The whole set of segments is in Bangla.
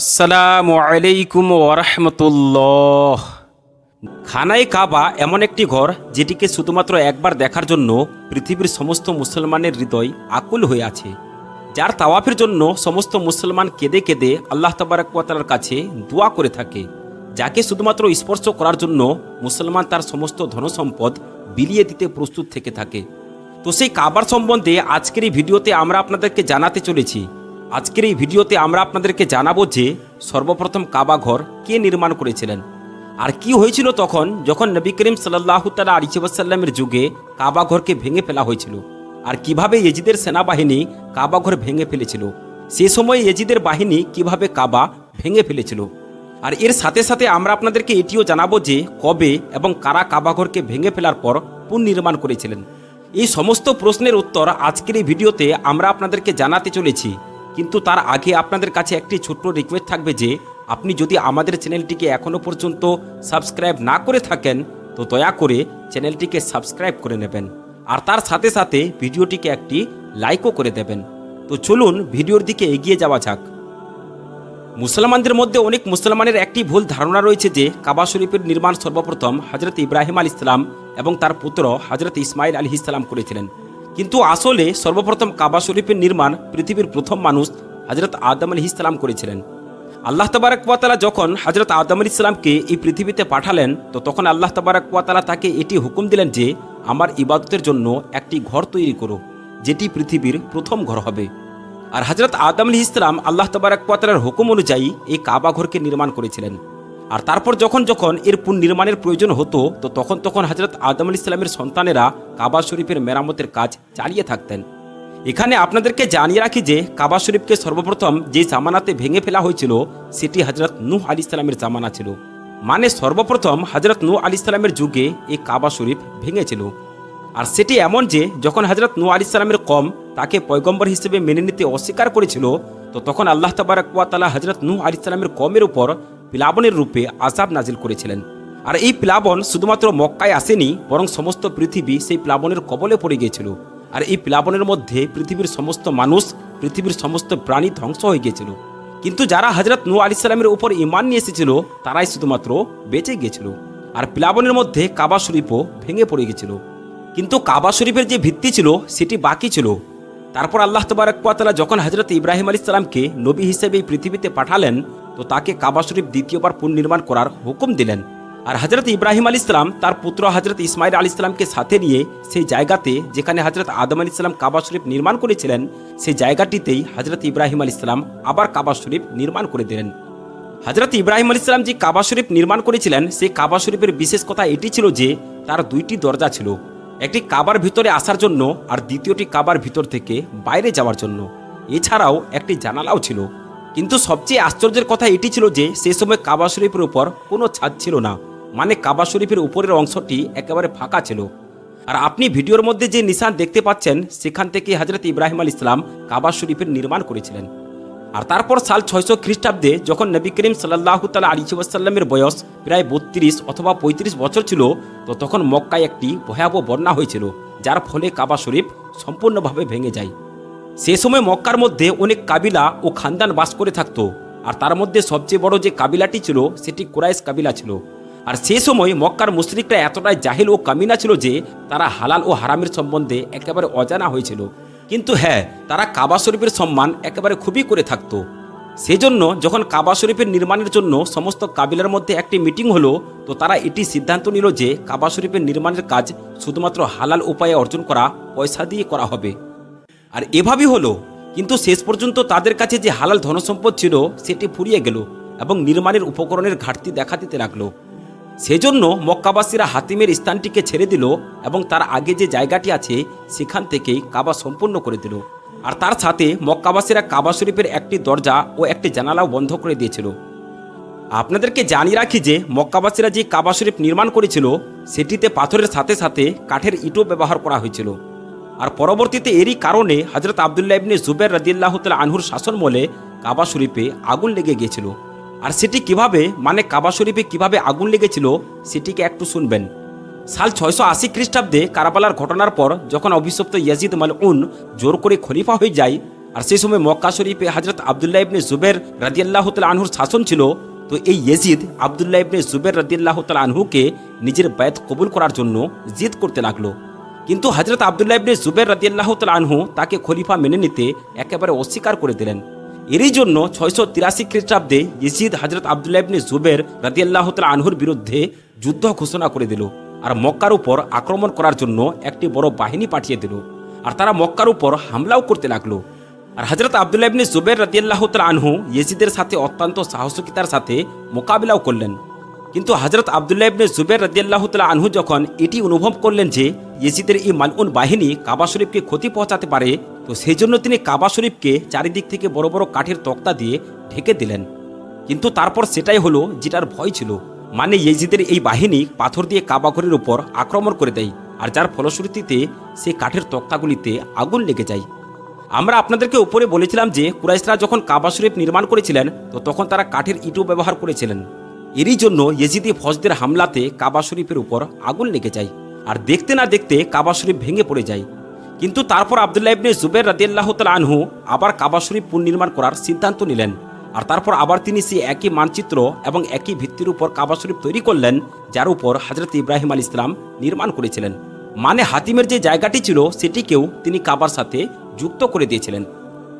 আসসালামু আলাইকুম ওরহমতুল্লাহ খানায় কাবা এমন একটি ঘর যেটিকে শুধুমাত্র একবার দেখার জন্য পৃথিবীর সমস্ত মুসলমানের হৃদয় আকুল হয়ে আছে। যার তাওয়াফের জন্য সমস্ত মুসলমান কেঁদে কেঁদে আল্লাহ তাবারাকালার কাছে দোয়া করে থাকে, যাকে শুধুমাত্র স্পর্শ করার জন্য মুসলমান তার সমস্ত ধনসম্পদ বিলিয়ে দিতে প্রস্তুত থেকে থাকে। তো সেই কাবার সম্বন্ধে আজকের এই ভিডিওতে আমরা আপনাদেরকে জানাতে চলেছি আজকের এই ভিডিওতে আমরা আপনাদেরকে জানাব যে সর্বপ্রথম কাবা ঘর কে নির্মাণ করেছিলেন। আর কি হয়েছিল তখন যখন নবী করিম সাল্লাহ তালা আলিসাল্লামের যুগে কাবা ঘরকে ভেঙে ফেলা হয়েছিল? আর কীভাবে এজিদের সেনাবাহিনী কাবা ঘর ভেঙে ফেলেছিল? সে সময় এজিদের বাহিনী কীভাবে কাবা ভেঙে ফেলেছিল? আর এর সাথে সাথে আমরা আপনাদেরকে এটিও জানাব যে কবে এবং কারা কাবাঘরকে ভেঙে ফেলার পর পুনর্নির্মাণ করেছিলেন। এই সমস্ত প্রশ্নের উত্তর আজকের এই ভিডিওতে আমরা আপনাদেরকে জানাতে চলেছি। কিন্তু তার আগে আপনাদের কাছে একটি ছোট্ট রিকোয়েস্ট থাকবে যে, আপনি যদি আমাদের চ্যানেলটিকে এখনও পর্যন্ত সাবস্ক্রাইব না করে থাকেন, তো দয়া করে চ্যানেলটিকে সাবস্ক্রাইব করে নেবেন। আর তার সাথে সাথে ভিডিওটিকে একটি লাইকও করে দেবেন। তো চলুন ভিডিওর দিকে এগিয়ে যাওয়া যাক। মুসলমানদের মধ্যে অনেক মুসলমানের একটি ভুল ধারণা রয়েছে যে, কাবা শরীফের নির্মাণ সর্বপ্রথম হজরত ইব্রাহিম আল ইসলাম এবং তার পুত্র হজরত ইসমাইল আলী ইসলাম করেছিলেন। কিন্তু আসলে সর্বপ্রথম কাবা শরীফের নির্মাণ পৃথিবীর প্রথম মানুষ হজরত আদম আলী ইসলাম করেছিলেন। আল্লাহ তবারকালা যখন হজরত আদম আলী ইসলামকে এই পৃথিবীতে পাঠালেন, তো তখন আল্লাহ তবারকালা তাকে এটি হুকুম দিলেন যে, আমার ইবাদতের জন্য একটি ঘর তৈরি করো, যেটি পৃথিবীর প্রথম ঘর হবে। আর হজরত আদম আলী ইসলাম আল্লাহ তবারকালার হুকুম অনুযায়ী এই কাবা ঘরকে নির্মাণ করেছিলেন। আর তারপর যখন যখন এর পুনর্নির্মাণের প্রয়োজন হতো, তো তখন তখন হজরত আদম আলী ইসলামের সন্তানেরা কাবা শরীফের মেরামতের কাজ চালিয়ে থাকতেন। এখানে আপনাদেরকে জানিয়ে রাখি যে, কাবা শরীফকে সর্বপ্রথম যে জামানাতে ভেঙে ফেলা হয়েছিল, সেটি হজরত নূহ আলী ইসলামের জামানা ছিল। মানে সর্বপ্রথম হজরত নূহ আলী ইসলামের যুগে এই কাবা শরীফ ভেঙেছিল। আর সেটি এমন যে, যখন হজরত নূ আলি সালামের কম তাকে পয়গম্বর হিসেবে মেনে নিতে অস্বীকার করেছিল, তো তখন আল্লাহ তাবারাকালা হজরত নূ আলি সালামের কমের উপর প্লাবনের রূপে আজাব নাজিল করেছিলেন। আর এই প্লাবন শুধুমাত্র মক্কায় আসেনি, বরং সমস্ত পৃথিবী সেই প্লাবনের কবলে পড়ে গিয়েছিল। আর এই প্লাবনের মধ্যে পৃথিবীর সমস্ত মানুষ, পৃথিবীর সমস্ত প্রাণী ধ্বংস হয়ে গিয়েছিল। কিন্তু যারা হজরত নূ আলি সালামের উপর ইমান নিয়ে এসেছিল, তারাই শুধুমাত্র বেঁচে গিয়েছিল। আর প্লাবনের মধ্যে কাবা শরীফও ভেঙে পড়ে গেছিল কিন্তু কাবা শরীফের যে ভিত্তি ছিল, সেটি বাকি ছিল। তারপর আল্লাহ তবারকালা যখন হজরত ইব্রাহিম আলী ইসলামকে নবী হিসেবে এই পৃথিবীতে পাঠালেন তো তাকে কাবা শরীফ দ্বিতীয়বার পুনর্নির্মাণ করার হুকুম দিলেন। আর হজরত ইব্রাহিম আলী ইসলাম তার পুত্র হজরত ইসমাইল আলী ইসলামকে সাথে নিয়ে সেই জায়গাতে যেখানে হজরত আদম আলী ইসলাম কাবা শরীফ নির্মাণ করেছিলেন, সেই জায়গাটিতেই হজরত ইব্রাহিম আলী ইসলাম আবার কাবা শরীফ নির্মাণ করে দিলেন। হজরত ইব্রাহিম আলী ইসলাম যে কাবা শরীফ নির্মাণ করেছিলেন, সেই কাবা শরীফের বিশেষ কথা এটি ছিল যে তার দুইটি দরজা ছিল, একটি কাবার ভিতরে আসার জন্য আর দ্বিতীয়টি কাবার ভিতর থেকে বাইরে যাওয়ার জন্য। এছাড়াও একটি জানালাও ছিল। কিন্তু সবচেয়ে আশ্চর্যের কথা এটি ছিল যে সে সময় কাবা শরীফের উপর কোনো ছাদ ছিল না মানে কাবা শরীফের উপরের অংশটি একেবারে ফাঁকা ছিল। আর আপনি ভিডিওর মধ্যে যে নিশান দেখতে পাচ্ছেন, সেখান থেকে হজরত ইব্রাহিম আল ইসলাম কাবা শরীফের নির্মাণ করেছিলেন। আর তারপর সাল ছয়শো খ্রিস্টাব্দে যখন নবী করিম সাল্লাহ তালা আলী ওয়াসাল্লামের বয়স প্রায় বত্রিশ অথবা পঁয়ত্রিশ বছর ছিল, তো তখন মক্কায় একটি ভয়াবহ বন্যা হয়েছিল, যার ফলে কাবা শরীফ সম্পূর্ণভাবে ভেঙে যায়। সে সময় মক্কার মধ্যে অনেক কাবিলা ও খানদান বাস করে থাকতো, আর তার মধ্যে সবচেয়ে বড় যে কাবিলাটি ছিল, সেটি কুরাইশ কাবিলা ছিল। আর সে সময় মক্কার মুসলিকরা এতটাই জাহিল ও কামিনা ছিল যে, তারা হালাল ও হারামের সম্বন্ধে একেবারে অজানা হয়েছিল। কিন্তু হ্যাঁ তারা কাবা শরীফের সম্মান একেবারে খুবই করে থাকতো। সেজন্য যখন কাবা শরীফের নির্মাণের জন্য সমস্ত কাবিলার মধ্যে একটি মিটিং হলো, তো তারা এটি সিদ্ধান্ত নিল যে, কাবা শরীফের নির্মাণের কাজ শুধুমাত্র হালাল উপায়ে অর্জন করা, পয়সা দিয়ে করা হবে। আর এভাবেই হলো। কিন্তু শেষ পর্যন্ত তাদের কাছে যে হালাল ধনসম্পদ ছিল, সেটি ফুরিয়ে গেল এবং নির্মাণের উপকরণের ঘাটতি দেখা দিতে লাগল। সেজন্য মক্কাবাসীরা হাতিমের স্থানটিকে ছেড়ে দিল এবং তার আগে যে জায়গাটি আছে, সেখান থেকেই কাবা সম্পূর্ণ করে দিল। আর তার সাথে মক্কাবাসীরা কাবা শরীফের একটি দরজা ও একটি জানালাও বন্ধ করে দিয়েছিল। আপনাদেরকে জানিয়ে রাখি যে, মক্কাবাসীরা যে কাবা শরীফ নির্মাণ করেছিল, সেটিতে পাথরের সাথে সাথে কাঠের ইটও ব্যবহার করা হয়েছিল। আর পরবর্তীতে এরই কারণে হজরত আবদুল্লাহ ইবনে জুবের রদিল্লাহ তাল আনহুর শাসনমলে কাবা শরীফে আগুন লেগে গিয়েছিল। আর সেটি কীভাবে মানে কাবা শরীফে কীভাবে আগুন লেগেছিল, সেটিকে একটু শুনবেন। সাল ছয়শো আশি খ্রিস্টাব্দে কারাবালার ঘটনার পর যখন অভিশপ্ত ইয়াজিদ মাল উন জোর করে খলিফা হয়ে যায়, আর সেই সময় মক্কা শরীফে হজরত আবদুল্লাহ ইবনে জুবের রাদিয়াল্লাহ তাল আনহুর শাসন ছিল, তো এই ইয়েজিদ আবদুল্লাহ ইবনে জুবের রাদিয়াল্লাহ তাল আনহুকে নিজের বায়াত কবুল করার জন্য জিদ করতে লাগল। কিন্তু হজরত আবদুল্লাহ ইবনে জুবের রাদিয়াল্লাহ তাল আনহু তাকে খলিফা মেনে নিতে একেবারে অস্বীকার করে দিলেন। এরই জন্য ছয়শো তিরাশি খ্রিস্টাব্দে ইজিদ হজরত আবদুল্লাহ ইবনে জুবের রাদিয়াল্লাহ তাল আনহুর বিরুদ্ধে যুদ্ধ ঘোষণা করে দিল আর মক্কার উপর আক্রমণ করার জন্য একটি বড় বাহিনী পাঠিয়ে দিল আর তারা মক্কার উপর হামলাও করতে লাগল। আর হজরত আবদুল্লাহ ইবনে জুবের রাদিয়াল্লাহ তাল আনহু ইয়েজিদের সাথে অত্যন্ত সাহসিকতার সাথে মোকাবিলাও করলেন। কিন্তু হজরত আবদুল্লাহ ইবনে জুবের রাদিয়াল্লাহ তাল আনহু যখন এটি অনুভব করলেন যে ইয়েজিদের এই মালউন বাহিনী কাবা শরীফকে ক্ষতি পৌঁছাতে পারে, তো সেই জন্য তিনি কাবা শরীফকে চারিদিক থেকে বড় বড় কাঠের তক্তা দিয়ে ঢেকে দিলেন। কিন্তু তারপর সেটাই হলো যেটার ভয় ছিল মানে ইয়েজিদের এই বাহিনী পাথর দিয়ে কাবাঘরের উপর আক্রমণ করে দেয় আর যার ফলশ্রুতিতে সেই কাঠের তক্তাগুলিতে আগুন লেগে যায়। আমরা আপনাদেরকে উপরে বলেছিলাম যে কুরাইশরা যখন কাবা শরীফ নির্মাণ করেছিলেন, তো তখন তারা কাঠের ইটও ব্যবহার করেছিলেন। এরই জন্য ইয়েজিদি ফজদের হামলাতে কাবা শরীফের উপর আগুন লেগে যায়। আর দেখতে না দেখতে কাবা শরীফ ভেঙে পড়ে যায়। কিন্তু তারপর আবদুল্লাহ ইবনে জুবের রাদিয়াল্লাহ তাল আনহু আবার কাবা শরীফ পুনর্নির্মাণ করার সিদ্ধান্ত নিলেন। আর তারপর আবার তিনি সেই একই মানচিত্র এবং একই ভিত্তির উপর কাবা শরীফ তৈরি করলেন, যার উপর হজরত ইব্রাহিম আল ইসলাম নির্মাণ করেছিলেন। মানে হাতিমের যে জায়গাটি ছিল, সেটিকেও তিনি কাবার সাথে যুক্ত করে দিয়েছিলেন।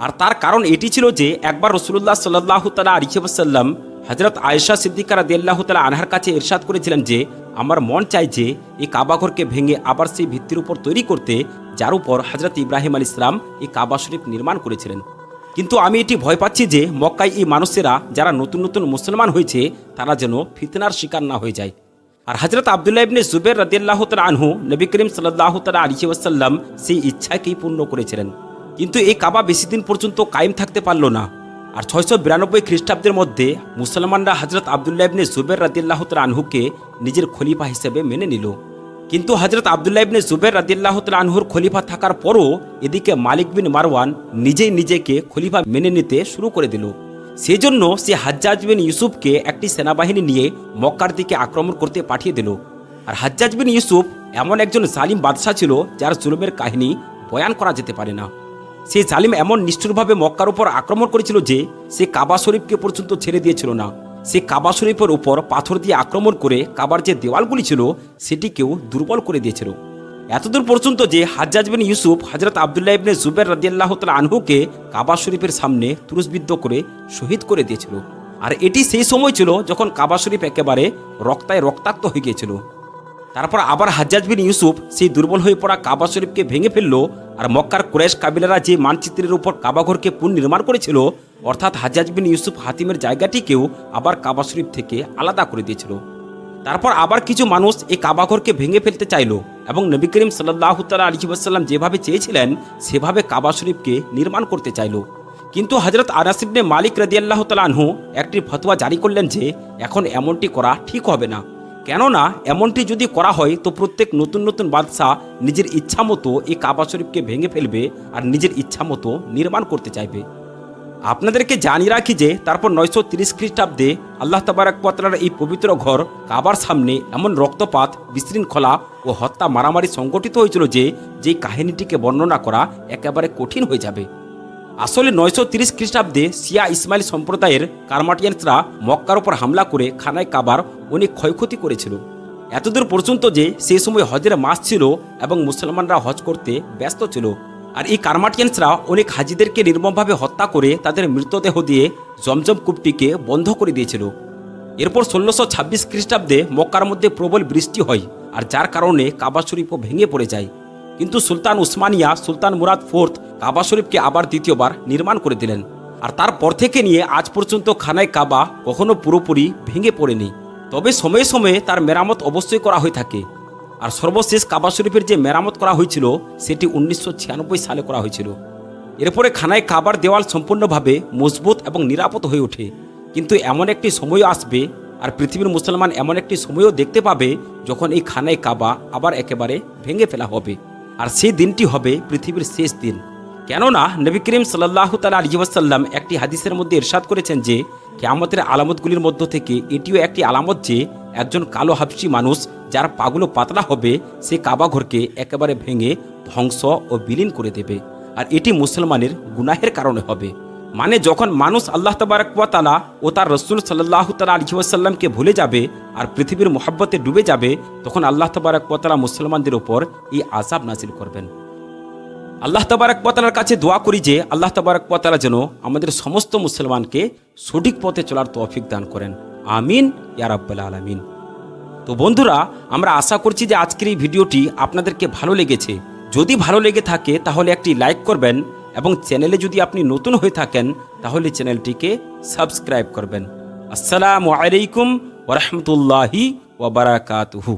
আর তার কারণ এটি ছিল যে, একবার রসুল্লাহ সাল্লাহ তালা আলিহাসাল্লাম হজরত আয়েশা সিদ্দিকারা দেল্লাহ তালা আনহার কাছে ইরশাদ করেছিলেন যে, আমার মন চাই যে, এই কাবাঘরকে ভেঙে আবার সেই ভিত্তির উপর তৈরি করতে, যার উপর হজরত ইব্রাহিম আল ইসলাম এই কাবা শরীফ নির্মাণ করেছিলেন। কিন্তু আমি এটি ভয় পাচ্ছি যে, মক্কায় এই মানুষেরা যারা নতুন নতুন মুসলমান হয়েছে, তারা যেন ফিতনার শিকার না হয়ে যায়। আর হজরত আবদুল্লাহ ইবনে জুবের রাদিয়াল্লাহ তালা আনহু, নবী করিম সাল্লাহ তালা আলিহি ওয়াসাল্লাম সেই ইচ্ছাকেই পূর্ণ করেছিলেন। কিন্তু এই কাবা বেশি দিন পর্যন্ত কায়েম থাকতে পারল না। আর ছয়শো বিরানব্বই খ্রিস্টাব্দের মধ্যে মুসলমানরা হজরত আবদুল্লাহ ইবনে জুবের রাদিয়াল্লাহ তালা আনহুকে নিজের খলিফা হিসেবে মেনে নিল। কিন্তু হজরত আবদুল্লাহ ইবনে জুবের রাদিয়াল্লাহ তালা আনহুর খলিফা থাকার পরও এদিকে মালিক বিন মারওয়ান নিজেই নিজেকে খলিফা মেনে নিতে শুরু করে দিল। সেজন্য সে হাজ্জাজ বিন ইউসুফকে একটি সেনাবাহিনী নিয়ে মক্কার দিকে আক্রমণ করতে পাঠিয়ে দিল। আর হাজ্জাজ বিন ইউসুফ এমন একজন জালিম বাদশাহ ছিল যার জুলুমের কাহিনী বয়ান করা যেতে পারে না। সেই জালিম এমন নিষ্ঠুরভাবে মক্কার উপর আক্রমণ করেছিল যে সে কাবা শরীফকে পর্যন্ত ছেড়ে দিয়েছিল না। সে কাবা শরীফের উপর পাথর দিয়ে আক্রমণ করে কাবার যে দেওয়ালগুলি ছিল, সেটিকেও দুর্বল করে দিয়েছিল। এতদূর পর্যন্ত যে হাজ্জাজ বিন ইউসুফ হজরত আবদুল্লাহ ইবনে জুবের রাদিয়াল্লাহ তালা আনহুকে কাবা শরীফের সামনে তুরস্বিদ্ধ করে শহীদ করে দিয়েছিল। আর এটি সেই সময় ছিল যখন কাবা শরীফ একেবারে রক্তায় রক্তাক্ত হয়ে গিয়েছিল। তারপর আবার হাজ্জাজ বিন ইউসুফ সেই দুর্বল হয়ে পড়া কাবা শরীফকে ভেঙে ফেলল আর মক্কার কুরাইশ কাবিলারা যে মানচিত্রের উপর কাবাঘরকে পুনর্নির্মাণ করেছিল, অর্থাৎ হাজ্জাজ বিন ইউসুফ হাতিমের জায়গাটিকেও আবার কাবা শরীফ থেকে আলাদা করে দিয়েছিল। তারপর আবার কিছু মানুষ এই কাবাঘরকে ভেঙে ফেলতে চাইলো এবং নবী করিম সাল্লাহ তালা আলী ওয়াসাল্লাম যেভাবে চেয়েছিলেন, সেভাবে কাবা শরীফকে নির্মাণ করতে চাইলো। কিন্তু হজরত আনাসিবনে মালিক রাদিয়াল্লাহ তালাহু একটি ফতোয়া জারি করলেন যে, এখন এমনটি করা ঠিক হবে না। কেননা এমনটি যদি করা হয়, তো প্রত্যেক নতুন নতুন বাদশাহ নিজের ইচ্ছা মতো এই কাবা শরীফকে ভেঙে ফেলবে আর নিজের ইচ্ছা মতো নির্মাণ করতে চাইবে। আপনাদেরকে জানিয়ে রাখি যে, তারপর নয়শো তিরিশ খ্রিস্টাব্দে আল্লাহ তাবারাকালার এই পবিত্র ঘর কাবার সামনে এমন রক্তপাত, বিশৃঙ্খলা ও হত্যা মারামারি সংগঠিত হয়েছিল যে, যেই কাহিনীটিকে বর্ণনা করা একেবারে কঠিন হয়ে যাবে। আসলে নয়শো তিরিশ খ্রিস্টাব্দে সিয়া ইসমাইল সম্প্রদায়ের কারমাটিয়ানসরা মক্কার ওপর হামলা করে খানায় কাবার অনেক ক্ষয়ক্ষতি করেছিল। এতদূর পর্যন্ত যে সেই সময় হজের মাস ছিল এবং মুসলমানরা হজ করতে ব্যস্ত ছিল। আর এই কারমাটিয়ানসরা অনেক হাজিদেরকে নির্মমভাবে হত্যা করে তাদের মৃতদেহ দিয়ে জমজম কূপটিকে বন্ধ করে দিয়েছিল। এরপর ষোলোশো ছাব্বিশ খ্রিস্টাব্দে মক্কার মধ্যে প্রবল বৃষ্টি হয়, আর যার কারণে কাবা শরীফও ভেঙে পড়ে যায়। কিন্তু সুলতান উসমানিয়া, সুলতান মুরাদ ফোর্থ কাবা শরীফকে আবার দ্বিতীয়বার নির্মাণ করে দিলেন। আর তারপর থেকে নিয়ে আজ পর্যন্ত খানায় কাবা কখনো পুরোপুরি ভেঙে পড়েনি। তবে সময়ে সময়ে তার মেরামত অবশ্যই করা হয়ে থাকে। আর সর্বশেষ কাবা শরীফের যে মেরামত করা হয়েছিল, সেটি উনিশশো ছিয়ানব্বই সালে করা হয়েছিল। এরপরে খানায় কাবার দেওয়াল সম্পূর্ণভাবে মজবুত এবং নিরাপদ হয়ে ওঠে। কিন্তু এমন একটি সময়ও আসবে, আর পৃথিবীর মুসলমান এমন একটি সময়ও দেখতে পাবে, যখন এই খানায় কাবা আবার একেবারে ভেঙে ফেলা হবে। আর সেই দিনটি হবে পৃথিবীর শেষ দিন। কেননা নবী করিম সাল্লাহ তালা আলী ওয়াসাল্লাম একটি হাদিসের মধ্যে এরশাদ করেছেন যে, কেয়ামতের আলামতগুলির মধ্য থেকে এটিও একটি আলামত যে, একজন কালো হাবসি মানুষ যার পাগুলো পাতলা হবে, সে কাবাঘরকে একেবারে ভেঙে ধ্বংস ও বিলীন করে দেবে। আর এটি মুসলমানের গুনাহের কারণে হবে। মানে যখন মানুষ আল্লাহ তবারকালা ও তার রসুল সাল্লাহ তালা আলহিউসাল্লামকে ভুলে যাবে আর পৃথিবীর মোহাব্বতে ডুবে যাবে, তখন আল্লাহ তবারকালা মুসলমানদের ওপর এই আজাব নাজিল করবেন। আল্লাহ তবারক পতালার কাছে দোয়া করি যে আল্লাহ তবারক পতালা যেন আমাদের সমস্ত মুসলমানকে সঠিক পথে চলার তৌফিক দান করেন। আমিন ইয়ারাব্বাল আলামিন। তো বন্ধুরা, আমরা আশা করছি যে আজকের এই ভিডিওটি আপনাদেরকে ভালো লেগেছে। যদি ভালো লেগে থাকে, তাহলে একটি লাইক করবেন এবং চ্যানেলে যদি আপনি নতুন হয়ে থাকেন, তাহলে চ্যানেলটিকে সাবস্ক্রাইব করবেন। আসসালামু আলাইকুম ওরহমতুল্লাহি ওবরাকাতুহু